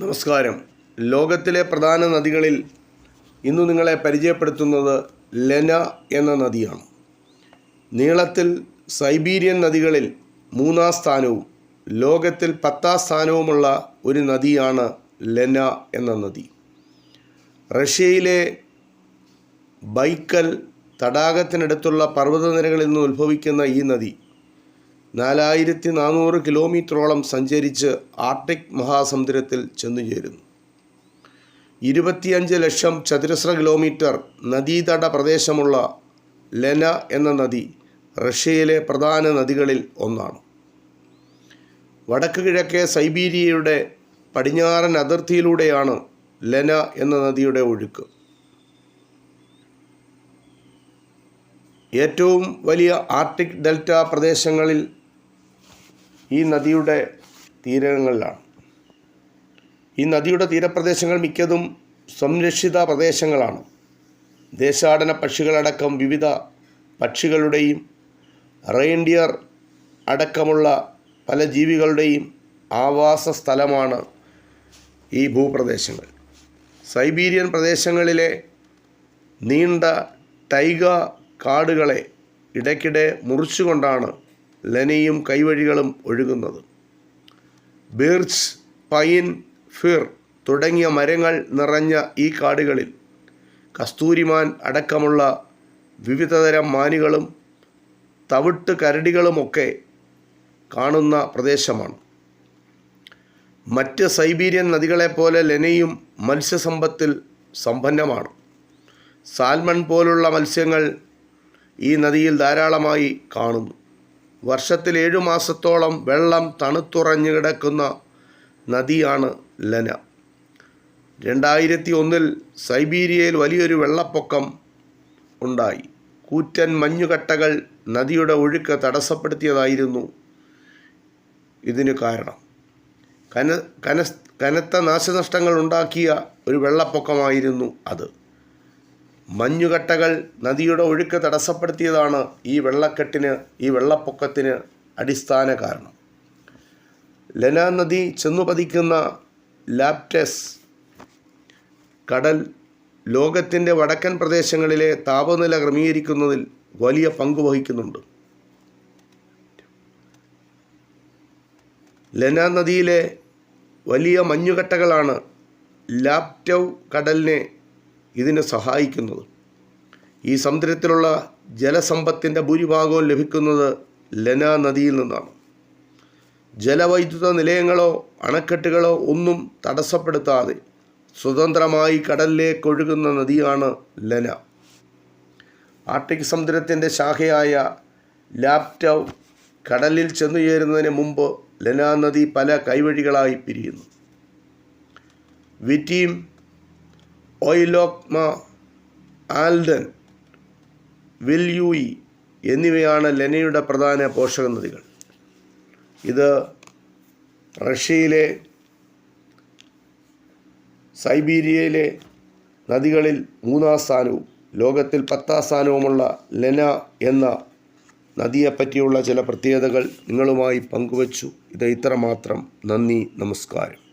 നമസ്കാരം. ലോകത്തിലെ പ്രധാന നദികളിൽ ഇന്ന് നിങ്ങളെ പരിചയപ്പെടുത്തുന്നത് ലെന എന്ന നദിയാണ്. നീളത്തിൽ സൈബീരിയൻ നദികളിൽ മൂന്നാം സ്ഥാനവും ലോകത്തിൽ പത്താം സ്ഥാനവുമുള്ള ഒരു നദിയാണ് ലെന എന്ന നദി. റഷ്യയിലെ ബൈക്കൽ തടാകത്തിനടുത്തുള്ള പർവതനിരകളിൽ നിന്ന് ഉത്ഭവിക്കുന്ന ഈ നദി നാലായിരത്തി നാനൂറ് കിലോമീറ്ററോളം സഞ്ചരിച്ച് ആർട്ടിക് മഹാസമുദ്രത്തിൽ ചെന്നു ചേരുന്നു ഇരുപത്തിയഞ്ച് ലക്ഷം ചതുരശ്ര കിലോമീറ്റർ നദീതട പ്രദേശമുള്ള ലെന എന്ന നദി റഷ്യയിലെ പ്രധാന നദികളിൽ ഒന്നാണ്. വടക്ക് കിഴക്കേ സൈബീരിയയുടെ പടിഞ്ഞാറൻ അതിർത്തിയിലൂടെയാണ് ലെന എന്ന നദിയുടെ ഒഴുക്ക്. ഏറ്റവും വലിയ ആർട്ടിക് ഡെൽറ്റ പ്രദേശങ്ങളിൽ ഈ നദിയുടെ തീരങ്ങളിലാണ്. ഈ നദിയുടെ തീരപ്രദേശങ്ങൾ മിക്കതും സംരക്ഷിത പ്രദേശങ്ങളാണ്. ദേശാടന പക്ഷികളടക്കം വിവിധ പക്ഷികളുടെയും റെയിൻഡിയർ അടക്കമുള്ള പല ജീവികളുടെയും ആവാസ സ്ഥലമാണ് ഈ ഭൂപ്രദേശങ്ങൾ. സൈബീരിയൻ പ്രദേശങ്ങളിലെ നീണ്ട ടൈഗ കാടുകളെ ഇടയ്ക്കിടെ മുറിച്ചുകൊണ്ടാണ് ലെനയും കൈവഴികളും ഒഴുകുന്നത്. ബീർച്ച് പൈൻ ഫിർ തുടങ്ങിയ മരങ്ങൾ നിറഞ്ഞ ഈ കാടുകളിൽ കസ്തൂരിമാൻ അടക്കമുള്ള വിവിധതരം മാനുകളും തവിട്ട് കരടികളുമൊക്കെ കാണുന്ന പ്രദേശമാണ്. മറ്റ് സൈബീരിയൻ നദികളെപ്പോലെ ലെനയും മത്സ്യസമ്പത്തിൽ സമ്പന്നമാണ്. സാൽമൺ പോലുള്ള മത്സ്യങ്ങൾ ഈ നദിയിൽ ധാരാളമായി കാണുന്നു. വർഷത്തിൽ ഏഴു മാസത്തോളം വെള്ളം തണുത്തുറഞ്ഞു കിടക്കുന്ന നദിയാണ് ലന. രണ്ടായിരത്തി ഒന്നിൽ സൈബീരിയയിൽ വലിയൊരു വെള്ളപ്പൊക്കം ഉണ്ടായി. കൂറ്റൻ മഞ്ഞുകട്ടകൾ നദിയുടെ ഒഴുക്ക് തടസ്സപ്പെടുത്തിയതായിരുന്നു ഇതിന് കാരണം. കന കന കനത്ത നാശനഷ്ടങ്ങൾ ഉണ്ടാക്കിയ ഒരു വെള്ളപ്പൊക്കമായിരുന്നു അത്. മഞ്ഞുകട്ടകൾ നദിയുടെ ഒഴുക്ക് തടസ്സപ്പെടുത്തിയതാണ് ഈ വെള്ളക്കെട്ടിന് ഈ വെള്ളപ്പൊക്കത്തിന് അടിസ്ഥാന കാരണം. ലന നദി ചെന്നു പതിക്കുന്ന ലാപ്റ്റസ് കടൽ ലോകത്തിന്റെ വടക്കൻ പ്രദേശങ്ങളിലെ താപനില ക്രമീകരിക്കുന്നതിൽ വലിയ പങ്ക് വഹിക്കുന്നുണ്ട്. ലന നദിയിലെ വലിയ മഞ്ഞുകട്ടകളാണ് ലാപ്റ്റവ് കടലിനെ ഇതിന് സഹായിക്കുന്നത്. ഈ സമുദ്രത്തിലുള്ള ജലസമ്പത്തിന്റെ ഭൂരിഭാഗവും ലഭിക്കുന്നത് ലന നദിയിൽ നിന്നാണ്. ജലവൈദ്യുത നിലയങ്ങളോ അണക്കെട്ടുകളോ ഒന്നും തടസ്സപ്പെടുത്താതെ സ്വതന്ത്രമായി കടലിലേക്ക് ഒഴുകുന്ന നദിയാണ് ലന. ആർട്ടിക് സമുദ്രത്തിന്റെ ശാഖയായ ലാപ്റ്റവ് കടലിൽ ചെന്നു ചേരുന്നതിന് മുമ്പ് ലനാ നദി പല കൈവഴികളായി പിരിയുന്നു. വിറ്റീം ഓയിലോക്മ ആൽഡൻ വിൽയൂയി എന്നിവയാണ് ലെനയുടെ പ്രധാന പോഷക നദികൾ ഇത് റഷ്യയിലെ സൈബീരിയയിലെ നദികളിൽ മൂന്നാം സ്ഥാനവും ലോകത്തിൽ പത്താം സ്ഥാനവുമുള്ള ലെന എന്ന നദിയെപ്പറ്റിയുള്ള ചില പ്രത്യേകതകൾ നിങ്ങളുമായി പങ്കുവച്ചു. ഇത് ഇത്രമാത്രം. നന്ദി നമസ്കാരം.